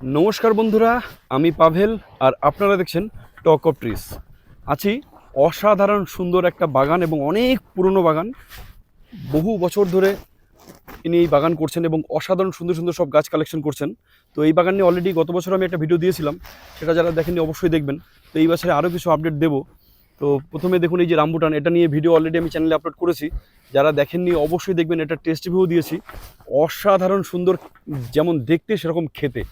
নমস্কার বন্ধুরা, আমি পাভেল আর আপনারা দেখছেন টক অফ ট্রিস আছি অসাধারণ সুন্দর একটা বাগান এবং অনেক পুরনো বাগান। বহু বছর ধরে ইনি এই বাগান করছেন এবং অসাধারণ সুন্দর সুন্দর সব গাছ কালেকশন করছেন। তো এই বাগান নিয়ে অলরেডি গত বছর আমি একটা ভিডিও দিয়েছিলাম, সেটা যারা দেখেননি অবশ্যই দেখবেন। তো এই বছরে আরও কিছু আপডেট দেবো। তো প্রথমে দেখুন এই যে রামবুটান, এটা নিয়ে ভিডিও অলরেডি আমি চ্যানেলে আপলোড করেছি। যারা দেখেননি অবশ্যই দেখবেন, এটা টেস্ট ভিউ দিয়েছি। অসাধারণ সুন্দর, যেমন দেখতে সেরকম খেতে।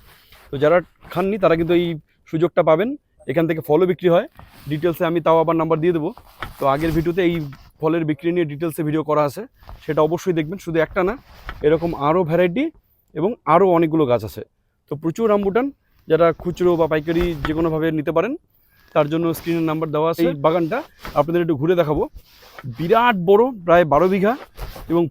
তো যারা খাননি, তারা কিন্তু এই সুযোগটা পাবেন। এখান থেকে ফলও বিক্রি হয়। ডিটেলসে আমি তাও আবার নাম্বার দিয়ে দেবো। তো আগের ভিডিওতে এই ফলের বিক্রি নিয়ে ডিটেলসে ভিডিও করা আছে। সেটা অবশ্যই দেখবেন। শুধু একটা না, এরকম আরও ভ্যারাইটি এবং আরও অনেকগুলো গাছ আছে। তো প্রচুর রামবুটান যারা খুচরো বা পাইকারি যে কোনোভাবে নিতে পারেন, তার জন্য স্ক্রিনের নাম্বার দেওয়া আছে। এই বাগানটা আপনাদের একটু ঘুরে দেখাবো। বিরাট বড়, প্রায় বারো বিঘা এবং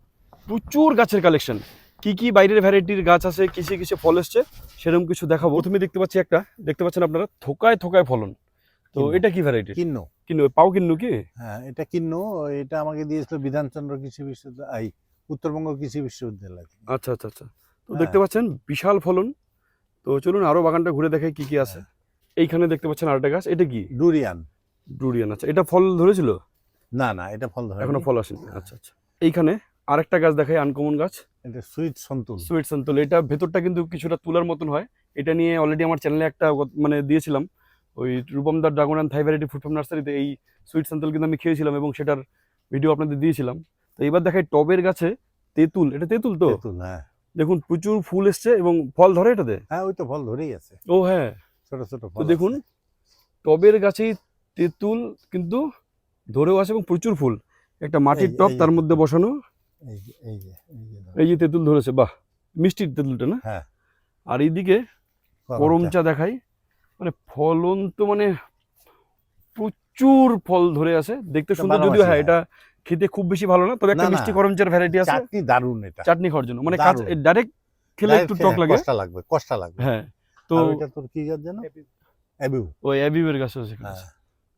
প্রচুর গাছের কালেকশন কি কি বাইরের ভ্যারাইটির গাছ আছে কিসে কিসে ফল এসছে সেরকম কিছু দেখাবো। প্রথমে দেখতে পাচ্ছি একটা দেখতে পাচ্ছেন আপনারা থোকায় থোকায় ফলন। তো এটা কি ভ্যারাইটি কিন্ন। কিনু পাও কিন্নু কি? হ্যাঁ এটা কিন্ন এটা আমাকে দিয়েছিল বিধানচন্দ্র কৃষি বিশ্ববিদ্যালয় এই উত্তরবঙ্গ কৃষি বিশ্ববিদ্যালয়। আচ্ছা আচ্ছা আচ্ছা। তো হ্যাঁ। দেখতে পাচ্ছেন বিশাল ফলন। তো চলুন আরও বাগানটা ঘুরে দেখাই কি কি আছে। এইখানে দেখতে পাচ্ছেন আরেকটা গাছ এটা কি? ডুরিয়ান। ডুরিয়ান আচ্ছা। এটা ফল ধরেছিল? না না এটা ফল ধরে এখনও ফল আসেনি আচ্ছা আচ্ছা। এইখানে আরেকটা গাছ দেখাই আনকমন গাছ। এটা সুইট সন্তুল। সুইট সন্তল। এটা ভেতরটা কিন্তু কিছুটা তুলার মতন হয়। এটা নিয়ে অলরেডি আমার চ্যানেলে একটা মানে দিয়েছিলাম। ওই রূপমদার dragon and Thai variety food farm নার্সারিতে এই সুইট সন্তল কিন্তু আমি খেয়েছিলাম এবং সেটার ভিডিও আপনাদের দিয়েছিলাম। তো এবার দেখাই টবের গাছে তেঁতুল। এটা তেঁতুল তো? হ্যাঁ। দেখুন প্রচুর ফুল এসছে এবং ফল ধরে এটাতে? হ্যাঁ ওই তো ফল ধরেই আছে। ও হ্যাঁ। ছোট ছোট তো ফল দেখুন টবের গাছেই তেঁতুল কিন্তু ধরেও আছে এবং প্রচুর ফুল। একটা মাটির টব তার মধ্যে বসানো। এই যে তেঁতুল ধরেছে বাহ মিষ্টির তেঁতুলটা না? হ্যাঁ। আর এইদিকে করম চা দেখাই। মানে ফলন তো মানে প্রচুর ফল ধরে আছে। দেখতে সুন্দর যদিও হ্যাঁ হ্যাঁ। এটা। খেতে খুব বেশি ভালো না তবে একটা। মিষ্টি করম চার ভ্যারাইটি আছে। চাটনি দারুণ এটা। চাটনি খাওয়ার জন্য। মানে। ডাইরেক্ট খেলে একটু টক লাগে। কষ্টা লাগবে কষ্টা লাগবে। হ্যাঁ তো এটা তোর কি গাছ জানো অ্যাবিউ। ওই অ্যাবিবের গাছ আছে হ্যাঁ।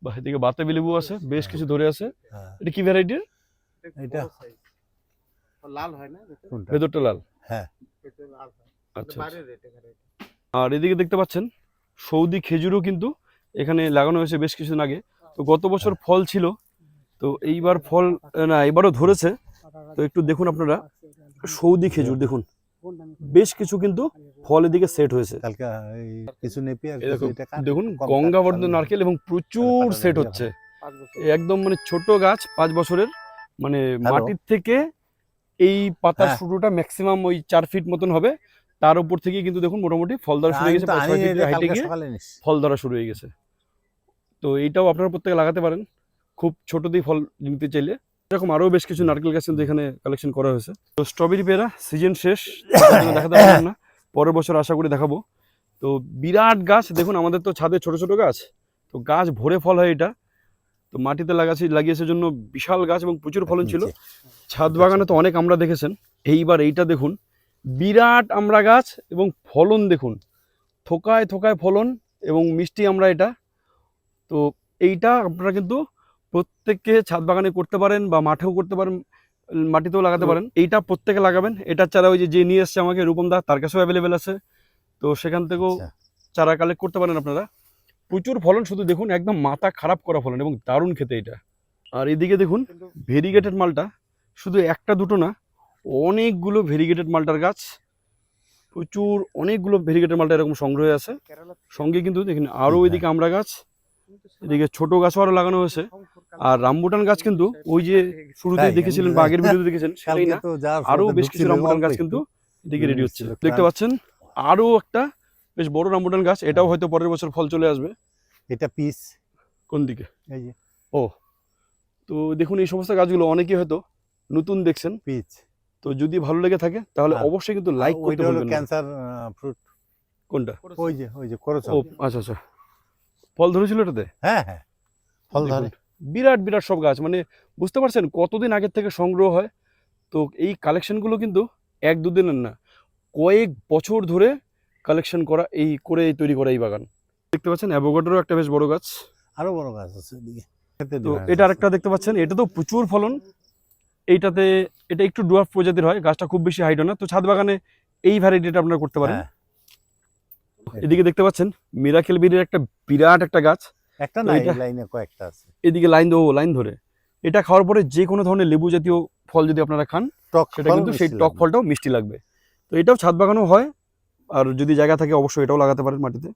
বাহ এদিকে বাতাবি লেবু আছে বেশ কিছু ধরে আছে। হ্যাঁ। এটা কি ভ্যারাইটির এটা লাল হয় না ভেতরটা লাল। হ্যাঁ। হয়। আচ্ছা ভ্যারাইটি আর এদিকে দেখতে পাচ্ছেন সৌদি খেজুরও কিন্তু এখানে লাগানো হয়েছে বেশ কিছুদিন আগে। তো গত বছর ফল ছিল তো এইবার ফল না এবারও ধরেছে। তো একটু দেখুন আপনারা। সৌদি খেজুর দেখুন। বেশ কিছু কিন্তু ফল এদিকে সেট হয়েছে। কিছু দেখুন, গঙ্গাবর্ধন নারকেল এবং প্রচুর সেট হচ্ছে। একদম মানে ছোট গাছ পাঁচ বছরের মানে মাটির থেকে এই পাতার হ্যাঁ। শুরুটা ম্যাক্সিমাম ওই চার ফিট মতন হবে। তার উপর থেকে কিন্তু দেখুন মোটামুটি ফল ধরা শুরু হয়ে গেছে হাইটে গিয়ে ফল ধরা শুরু হয়ে গেছে। তো এইটাও আপনারা প্রত্যেকে লাগাতে পারেন। খুব ছোট দিয়ে ফল নিতে চাইলে। এরকম আরও বেশ কিছু নারকেল গাছ কিন্তু এখানে কালেকশন করা হয়েছে। তো স্ট্রবেরি পেয়ারা সিজন শেষ। দেখাতে পারলাম না। পরের বছর আশা করি দেখাবো। তো বিরাট গাছ দেখুন আমাদের তো ছাদে ছোট ছোট গাছ। তো গাছ ভরে ফল হয় এটা। তো মাটিতে লাগাচ্ছি লাগিয়েছে জন্য বিশাল গাছ এবং প্রচুর ফলন ছিল। ছাদ বাগানে তো অনেক আমরা দেখেছেন। এইবার এইটা দেখুন বিরাট আমরা গাছ এবং ফলন দেখুন। থোকায় থোকায় ফলন এবং মিষ্টি আমরা এটা। তো এইটা আপনারা কিন্তু প্রত্যেককে ছাদ বাগানে করতে পারেন বা মাঠেও করতে পারেন মাটিতেও লাগাতে পারেন। এইটা প্রত্যেকে লাগাবেন। এটার চারা ওই যে যে নিয়ে এসছে আমাকে রূপম দা তার কাছেও অ্যাভেলেবেল আছে। তো সেখান থেকেও আচ্ছা। চারা কালেক্ট করতে পারেন আপনারা। প্রচুর ফলন শুধু দেখুন একদম মাথা খারাপ করা ফলন এবং দারুণ খেতে এটা। আর এদিকে দেখুন ভেরিগেটেড মালটা শুধু একটা দুটো না অনেকগুলো ভেরিগেটেড মালটার গাছ প্রচুর অনেকগুলো ভেরিগেটেড মালটা এরকম সংগ্রহে আছে। সঙ্গে কিন্তু দেখুন আরও হ্যাঁ। ওইদিকে আমরা গাছ এদিকে ছোট গাছও আরও লাগানো হয়েছে। আর রামবুটান গাছ কিন্তু ওই যে শুরুতেই তাই, দেখেছিলেন বা আগের ভিডিওতে দেখেছেন সেটাই না। আরও বেশ কিছু রামবুটান গাছ কিন্তু এদিকে রেডি হচ্ছে। দেখতে পাচ্ছেন আরও একটা বেশ বড় রামবুটান গাছ এটাও হয়তো পরের বছর ফল চলে আসবে। এটা পিস কোন দিকে? এই যে। ও। তো দেখুন এই সমস্ত গাছগুলো অনেকেই হয়তো নতুন দেখছেন। পিচ তো যদি ভালো লেগে থাকে তাহলে হ্যাঁ। অবশ্যই কিন্তু লাইক করতে হলো ক্যান্সার ফ্রুট কোনটা? ওই যে ওই যে করেছ ও আচ্ছা আচ্ছা। ফল ধরেছিল এটাতে? হ্যাঁ হ্যাঁ। ফল ধরে। বিরাট বিরাট সব গাছ। মানে বুঝতে পারছেন কতদিন আগের থেকে সংগ্রহ হয়? তো এই কালেকশনগুলো কিন্তু এক দুদিনের না কয়েক বছর ধরে কালেকশন করা এই করে এই তৈরি করা এই বাগান। দেখতে পাচ্ছেন অ্যাভোগাডোরও একটা বেশ বড় গাছ। আরও বড় গাছ আছে তো এটা আরেকটা দেখতে পাচ্ছেন এটা তো প্রচুর ফলন। এইটাতে এটা একটু ডুয়ার্ফ প্রজাতির হয় গাছটা খুব বেশি হাইট না। তো ছাদ বাগানে এই ভ্যারাইটিটা আপনারা করতে পারেন। হ্যাঁ, এদিকে দেখতে পাচ্ছেন মিরাকেল একটা বিরাট একটা গাছ। একটা না এটা- লাইনে কয়েকটা আছে। এদিকে লাইন ও লাইন ধরে। এটা খাওয়ার পরে যে কোনো ধরনের লেবু জাতীয় ফল যদি আপনারা খান টক সেটা কিন্তু সেই টক ফলটাও মিষ্টি লাগবে। তো এটাও ছাদ বাগানও হয়। আর যদি জায়গা থাকে অবশ্যই এটাও লাগাতে পারেন মাটিতে।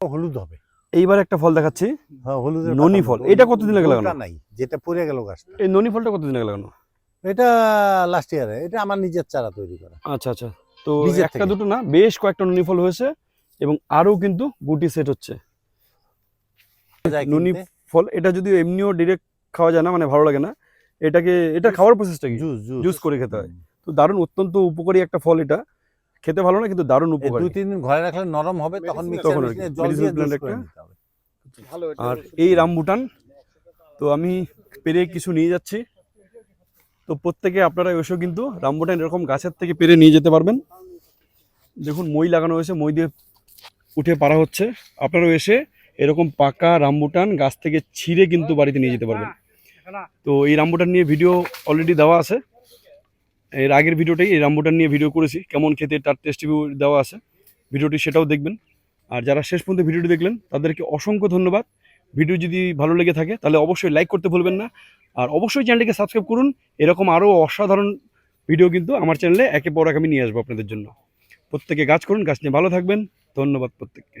হলুদ হবে। এইবার একটা ফল দেখাচ্ছি। হ্যাঁ হলুদের ননি ফল। এটা কতদিন লাগে লাগানো? নাই যেটা পড়ে গেল গাছটা। এই ননি ফলটা কতদিন আগে লাগানো? এটা লাস্ট ইয়ারে এটা আমার নিজের চারা তৈরি করা। আচ্ছা আচ্ছা। তো একটা দুটো না বেশ কয়েকটা ননি ফল হয়েছে এবং আরও কিন্তু গুটি সেট হচ্ছে। ননি ফল এটা যদি এমনিও ডিরেক্ট খাওয়া যায় না মানে ভালো লাগে না। এটাকে এটা খাওয়ার প্রসেসটা কি? জুস জুস করে খেতে হয়। তো দারুণ অত্যন্ত উপকারী একটা ফল এটা। খেতে ভালো না কিন্তু দারুণ উপকারী। দুই তিন দিন ঘরে রাখলে নরম হবে তখন মিক্সার তখন আর কি। মেশিনে জল দিয়ে জুস করে নিতে হবে। আর এই রামবুটান তো আমি পেরে কিছু নিয়ে যাচ্ছি। তো প্রত্যেকে আপনারা এসেও কিন্তু রামবুটান এরকম গাছের থেকে পেরে নিয়ে যেতে পারবেন। দেখুন মই লাগানো হয়েছে মই দিয়ে উঠে পারা হচ্ছে। আপনারাও এসে এরকম পাকা রামবুটান গাছ থেকে ছিঁড়ে কিন্তু বাড়িতে নিয়ে যেতে পারবেন। তো এই রামবুটান নিয়ে ভিডিও অলরেডি দেওয়া আছে। এর আগের ভিডিওটাই এই রামবুটান নিয়ে ভিডিও করেছি, কেমন খেতে তার টেস্ট রিভিউ দেওয়া আছে। ভিডিওটি সেটাও দেখবেন। আর যারা শেষ পর্যন্ত ভিডিওটি দেখলেন, তাদেরকে অসংখ্য ধন্যবাদ। ভিডিও যদি ভালো লেগে থাকে, তাহলে অবশ্যই লাইক করতে ভুলবেন না। আর অবশ্যই চ্যানেলটিকে সাবস্ক্রাইব করুন। এরকম আরও অসাধারণ ভিডিও কিন্তু আমার চ্যানেলে একে পর এক আমি নিয়ে আসব আপনাদের জন্য। প্রত্যেকে গাছ করুন গাছ নিয়ে ভালো থাকবেন। ধন্যবাদ প্রত্যেককে।